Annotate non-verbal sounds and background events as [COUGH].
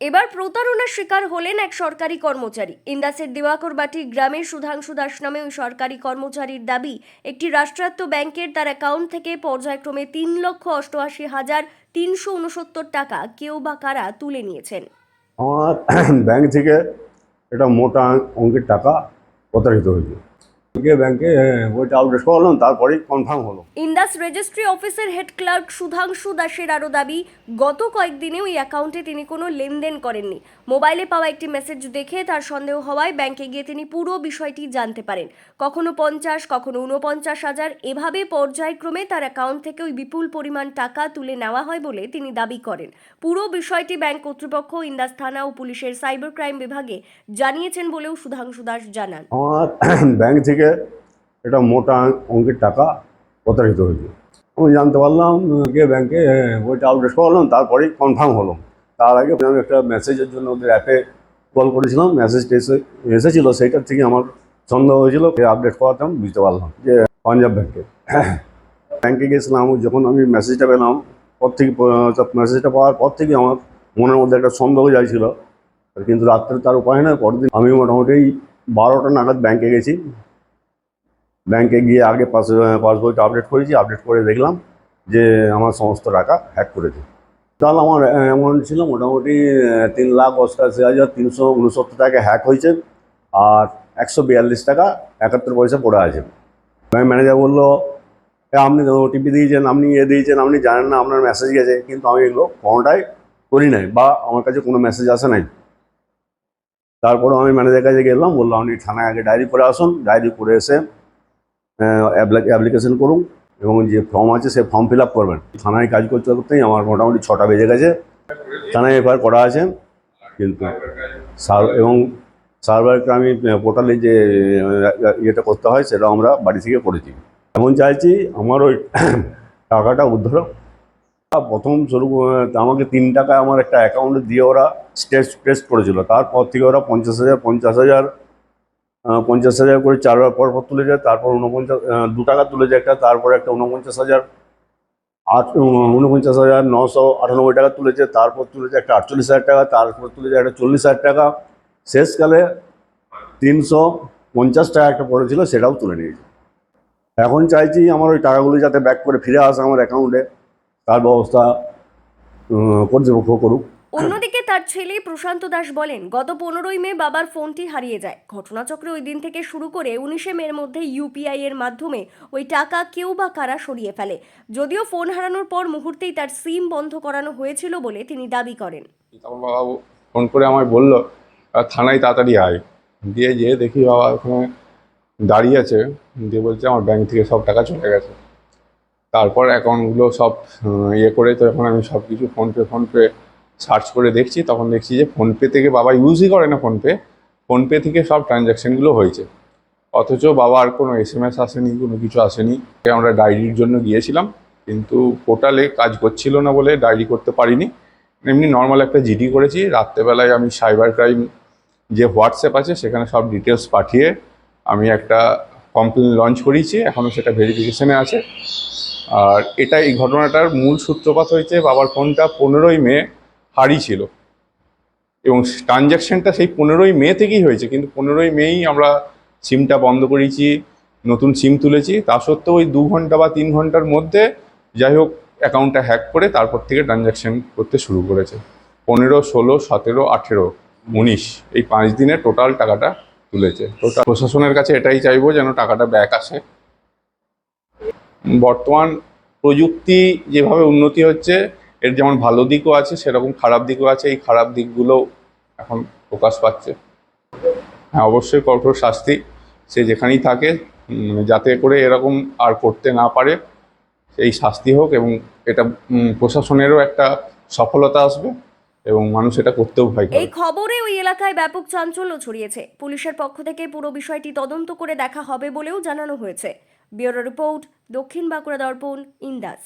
এবার প্রতারণার শিকার হলেন এক সরকারি কর্মচারী। ইন্দাসের দিওয়াকরবাটি গ্রামের সুধাংশু দাস নামে ওই সরকারি কর্মচারীর দাবি, একটি রাষ্ট্রায়ত্ত ব্যাংকের তার অ্যাকাউন্ট থেকে পর্যায়ক্রমে তিন লক্ষ অষ্টআশি হাজার তিনশো উনসত্তর টাকা কেউ বা কারা তুলে নিয়েছেন। আমার [CLEARS THROAT] ব্যাংক থেকে একটা মোটা অঙ্কের টাকা প্রতারিত হয়েছে। গিয়ে ব্যাংকে ওইটা আপডেট করলাম তারপরেই কনফার্ম হলো। ইন্দাস রেজিস্ট্রি অফিসের হেড ক্লার্ক সুধাংশু দাসের আরও দাবি গত কয়েকদিনে ওই অ্যাকাউন্টে তিনি কোনো লেনদেন করেননি। মোবাইলে পাওয়া একটি মেসেজ দেখে তার সন্দেহ হওয়ায় ব্যাংকে গিয়ে তিনি পুরো বিষয়টি জানতে পারেন। কখনো পঞ্চাশ কখনো উনপঞ্চাশ হাজার এভাবে পর্যায়ক্রমে তার অ্যাকাউন্ট থেকে ওই বিপুল পরিমাণ টাকা তুলে নেওয়া হয় বলে তিনি দাবি করেন। পুরো বিষয়টি ব্যাংক কর্তৃপক্ষ ইন্দাস থানা ও পুলিশের সাইবার ক্রাইম বিভাগে জানিয়েছেন বলেও সুধাংশু দাস জানান। আমার ব্যাংক থেকে একটা মোটা অঙ্কের টাকা প্রতারিত হয়েছে। আমি জানতে পারলাম গিয়ে ব্যাংকে ওইটা আপডেট করলাম তারপরেই কনফার্ম হলো তার আগে আমি একটা মেসেজের জন্য ওদের অ্যাপে কল করেছিলাম মেসেজটা এসে, এসেছিল, সেইটার থেকে আমার সন্দেহ হয়েছিল আপডেট করাতে আমি বুঝতে পারলাম যে পাঞ্জাব ব্যাংকে। ব্যাংকে গেছিলাম যখন আমি মেসেজটা পেলাম, পর থেকে মেসেজটা পাওয়ার পর থেকে আমার মনের মধ্যে একটা সন্দেহ যাইছিল। কিন্তু রাত্রে তার উপায় নয় পরের দিন আমি মোটামুটি বারোটা নাগাদ ব্যাংকে গেছি। ব্যাংকে গিয়ে আগে পাস পাসবইটা আপডেট করেছি আপডেট করে দেখলাম যে আমার সমস্ত টাকা হ্যাক করেছে। তাহলে আমার অ্যামাউন্ট ছিল মোটামুটি তিন লাখ অষ্টাশি হাজার তিনশো উনসত্তর টাকা হ্যাক হয়েছে আর একশো বিয়াল্লিশ টাকা একাত্তর পয়সা পড়ে আছে। ব্যাংক ম্যানেজার বলল "এ, আপনি ওটিপি দিয়েছেন আপনি ইয়ে দিয়েছেন আপনি জানেন না আপনার মেসেজ গেছে কিন্তু আমি এগুলো কোনোটাই করি নাই বা আমার কাছে কোনো মেসেজ আসে নাই। তারপরে আমি ম্যানেজারের কাছে গেলাম বললাম আপনি থানায় আগে ডায়েরি করে আসুন ডায়েরি করে এসে অ্যাপ্লিকেশন করুন এবং যে ফর্ম আছে সে ফর্ম ফিল আপ করবেন। থানায় কাজ করতে করতেই আমার মোটামুটি ছটা বেজে গেছে। থানায় এফআইআর করা আছে, কিন্তু এবং সার্ভারকে আমি পোর্টালে যে ইয়েটা করতে হয় সেটা আমরা বাড়ি থেকে করেছি এখন চাইছি, আমার ওই [COUGHS] টাকাটা উদ্ধার প্রথম শুরু আমাকে তিন টাকা আমার একটা অ্যাকাউন্টে দিয়ে ওরা টেস্ট টেস্ট করেছিল। তারপর থেকে ওরা পঞ্চাশ হাজার পঞ্চাশ হাজার পঞ্চাশ হাজার করে চারবার পর পর তুলে যায়, তারপর উনপঞ্চাশ দু টাকা তুলে যায় একটা, তারপর একটা উনপঞ্চাশ হাজার আট উনপঞ্চাশ হাজার নশো আটানব্বই টাকা তুলেছে তারপর তুলেছে একটা আটচল্লিশ হাজার টাকা, তারপর তুলেছে একটা চল্লিশ হাজার টাকা। শেষকালে তিনশো পঞ্চাশ টাকা একটা পড়েছিল সেটাও তুলে নিয়েছে এখন চাইছি আমার ওই টাকাগুলো যাতে ব্যাক করে ফিরে আসে আমার অ্যাকাউন্টে তার ব্যবস্থা কর্তৃপক্ষ করুক। অন্যদিকে তার ছেলে প্রশান্ত দাস বলেন গত পনেরোই মে বাবার ফোনটি হারিয়ে যায়। ঘটনাচক্রে ওই দিন থেকে শুরু করে উনিশে মের মধ্যে ইউপিআই এর মাধ্যমে ওই টাকা কেউ বা কারা সরিয়ে ফেলে। যদিও ফোন হারানোর পর মুহূর্তেই তার সিম বন্ধ করানো হয়েছিল বলে তিনি দাবি করেন। তারপর বাবা ফোন করে আমায় বলল "আহ, থানায় তাড়াতাড়ি আয়। দিয়ে যেয়ে দেখি বাবা ওখানে দাঁড়িয়ে আছে। দিয়ে বলছে আমার ব্যাংক থেকে সব টাকা চলে গেছে। তারপর অ্যাকাউন্টগুলো সব ইয়ে করে তো এখন আমি সব কিছু ফোনপে ফোনপে সার্চ করে দেখছি, তখন দেখছি যে ফোনপে থেকে বাবা ইউজই করে না ফোনপে। ফোনপে থেকে সব ট্রানজ্যাকশনগুলো হয়েছে। অথচ বাবার কোনো এস এম এস আসেনি, কোনো কিছু আসেনি। আমরা ডায়েরির জন্য গিয়েছিলাম, কিন্তু পোর্টালে কাজ করছিল না বলে ডায়েরি করতে পারিনি। এমনি নর্মাল একটা জিডি করেছি। রাত্রেবেলায় আমি সাইবার ক্রাইম যে হোয়াটসঅ্যাপ আছে, সেখানে সব ডিটেলস পাঠিয়ে আমি একটা কমপ্লেন লঞ্চ করিয়েছি। এখনও সেটা ভেরিফিকেশনে আছে। আর এটা এই ঘটনাটার মূল সূত্রপাত হয়েছে বাবার ফোনটা পনেরোই মে হারিয়েছিল এবং ট্রানজ্যাকশনটা সেই পনেরোই মে থেকেই হয়েছে, কিন্তু পনেরোই মেই আমরা সিমটা বন্ধ করেছি, নতুন সিম তুলেছি। তা সত্ত্বেও ওই দু ঘণ্টা বা তিন ঘণ্টার মধ্যে যাই হোক অ্যাকাউন্টটা হ্যাক করে তারপর থেকে ট্রানজ্যাকশন করতে শুরু করেছে। পনেরো, ষোলো, সতেরো, আঠেরো, উনিশ এই পাঁচ দিনে টোটাল টাকাটা তুলেছে। টোটাল প্রশাসনের কাছে এটাই চাইব যেন টাকাটা ব্যাক আসে। বর্তমান প্রযুক্তি যেভাবে উন্নতি হচ্ছে এর যেমন ভালো দিকও আছে, সেরকম খারাপ দিকও আছে, এই খারাপ দিকগুলো এখন প্রকাশ পাচ্ছে। হ্যাঁ অবশ্যই কঠোর শাস্তি সে যেখানেই থাকে যাতে করে এরকম আর করতে না পারে, সেই শাস্তি হোক এবং এটা প্রশাসনেরও একটা সফলতা আসবে এবং মানুষ এটা করতেও ভয় এই খবরে ওই এলাকায় ব্যাপক চাঞ্চল্য ছড়িয়েছে। পুলিশের পক্ষ থেকে পুরো বিষয়টি তদন্ত করে দেখা হবে বলেও জানানো হয়েছে। ব্যুরো রিপোর্ট, দক্ষিণ বাঁকুড়া দর্পণ, ইন্দাস।